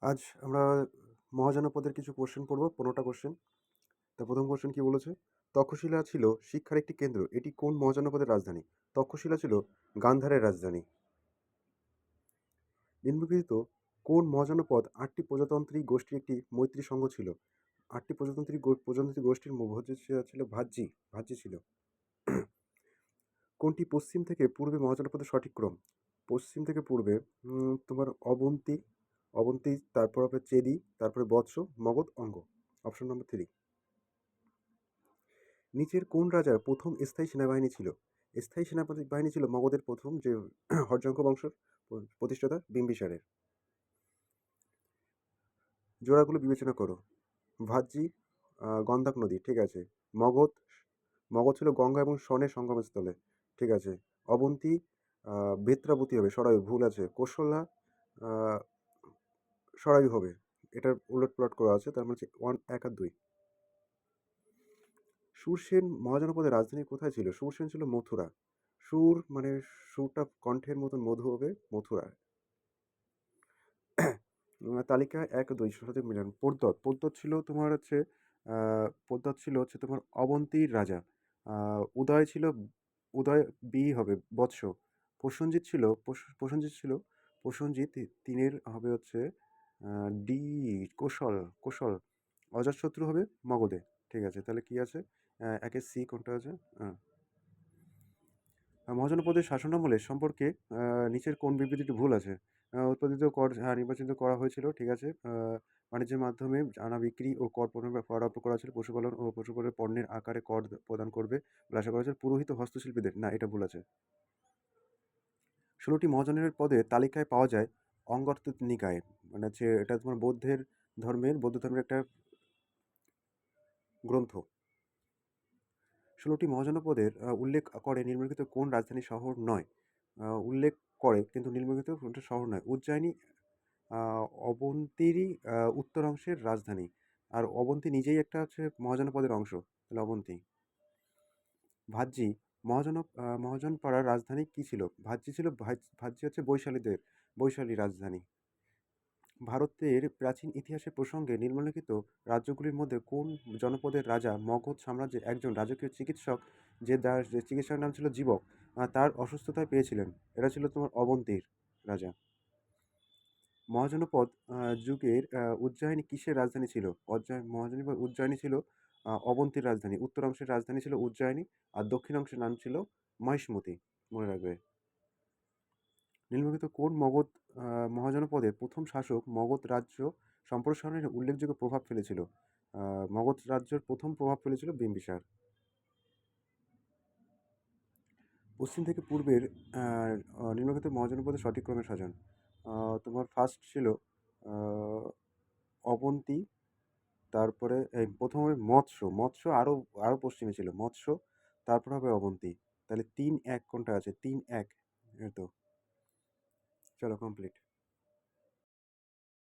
আজ আমরা মহাজনপদের কিছু কোশ্চেন পড়ব, পনেরোটা কোশ্চেন তা প্রথম কোশ্চেন কি বলেছে? তক্ষশিলা ছিল শিক্ষার একটি কেন্দ্র। এটি কোন মহাজনপদের রাজধানী? তক্ষশিলা ছিল গান্ধারের রাজধানী। নিম্নলিখিত কোন মহাজনপদ আটটি প্রজাতন্ত্রী গোষ্ঠীর একটি মৈত্রী সংঘ ছিল? আটটি প্রজাতন্ত্রী প্রজাতন্ত্রী গোষ্ঠীর ছিল- ছিল ভাজ্যি ভাজ্যি ছিল। কোনটি পশ্চিম থেকে পূর্বে মহাজনপদের সঠিক ক্রম? পশ্চিম থেকে পূর্বে তোমার অবন্তী অবন্তী তারপর হবে চেদি তারপরে বৎস মগধ অঙ্গ। অপশন নম্বর থ্রি নিচের কোন রাজার প্রথম স্থায়ী সেনাবাহিনী ছিল? স্থায়ী সেনাপতি বাহিনী ছিল মগধের প্রথম যে হর্যঙ্ক বংশের প্রতিষ্ঠাতা বিম্বিসারের। জোড়াগুলো বিবেচনা করো। আহ, গন্ধাক নদী ঠিক আছে। মগধ মগধ ছিল গঙ্গা এবং সনের সঙ্গমস্থলে ঠিক আছে। অবন্তী বেত্রাবতী হবে সরায়ু ভুল আছে। কোশলা সরায়ু হবে। এটার উলট প্লট করা আছে, তার মানে হচ্ছে ওয়ান এক আর দুই। সুরসেন মহাজনপদের রাজধানী কোথায় ছিল? সুরসেন ছিল মথুরা। সুর মানে সুরটা কণ্ঠের মতন মধু হবে মথুরা তালিকা এক, দুই, সঠিক মিলন। পদ্মত পদ্মত ছিল তোমার হচ্ছে পদ্মত ছিল হচ্ছে তোমার অবন্তীর রাজা। উদয় ছিল, উদয় বি হবে বৎস। প্রসেনজিৎ ছিল, প্রস- প্রসেনজিৎ ছিল প্রসেনজিৎ তিনের হবে হচ্ছে ডি কোশল কোশল। অজাতশত্রু হবে মগধে। ঠিক আছে, তাহলে কি আছে? একে সি কোনটা আছে? হ্যাঁ মহাজনপদের শাসনামলে সম্পর্কে নিচের কোন বিবৃতিটি ভুল আছে? উৎপাদিত কর হ্যাঁ নির্বাচিত করা হয়েছিল, ঠিক আছে? বাণিজ্যের মাধ্যমে আনা বিক্রি ও কর পণ্যের কর হয়েছিল, পশুপালন ও পশুপালনের পণ্যের আকারে কর প্রদান করবে আশা করা হয়েছিল। পুরোহিত হস্তশিল্পীদের? না, এটা ভুল আছে। ষোলোটি মহাজনের পদে তালিকায় পাওয়া যায় অঙ্গর্ত নিকায়। মানে হচ্ছে এটা তোমার বৌদ্ধের ধর্মের বৌদ্ধ ধর্মের একটা গ্রন্থ। ষোলোটি মহাজনপদের উল্লেখ করে নিম্নলিখিত কোন রাজধানী শহর নয়। উল্লেখ করে কিন্তু নিম্নলিখিত কোনটা শহর নয়। উজ্জয়িনী অবন্তীরই আহ, উত্তর অংশের রাজধানী। আর অবন্তী নিজেই একটা হচ্ছে মহাজনপদের অংশ তাহলে অবন্তী। ভাজ্যি মহাজন আহ, মহাজনপাড়ার রাজধানী কী ছিল? ভাজ্যি ছিল ভাজ- ভাজ্যি হচ্ছে বৈশালীদের বৈশালী রাজধানী। ভারতের প্রাচীন ইতিহাসের প্রসঙ্গে নিম্নলিখিত রাজ্যগুলির মধ্যে কোন জনপদের রাজা মগধ সাম্রাজ্যের একজন রাজকীয় চিকিৎসক যে চিকিৎসার নাম ছিল জীবক তার অসুস্থতায় পেয়েছিলেন? এরা ছিল তোমার অবন্তীর রাজা। মহাজনপদ যুগের উজ্জয়িনী কিসের রাজধানী ছিল? মহাজনপদ উজ্জয়িনী ছিল অবন্তীর রাজধানী। উত্তর অংশের রাজধানী ছিল উজ্জয়িনী আর দক্ষিণ অংশের নাম ছিল মহিষ্মতি। মনে রাখবে। নিম্নলিখিত কোন মগধ মহাজনপদের প্রথম শাসক মগধ রাজ্য সম্প্রসারণের উল্লেখযোগ্য প্রভাব ফেলেছিল? মগধ রাজ্যের প্রথম প্রভাব ফেলেছিল বিম্বিসার। পশ্চিম থেকে পূর্বের নিম্নলিখিত মহাজনপদের সঠিক ক্রমে সাজান। তোমার ফার্স্ট ছিল অবন্তী তারপরে এই প্রথমে মৎস্য। মৎস্য আরও আরও পশ্চিমে ছিল। মৎস্য, তারপর হবে অবন্তী। তাহলে তিন এক কোনটা আছে? তিন এক, এই তো। চলো কমপ্লিট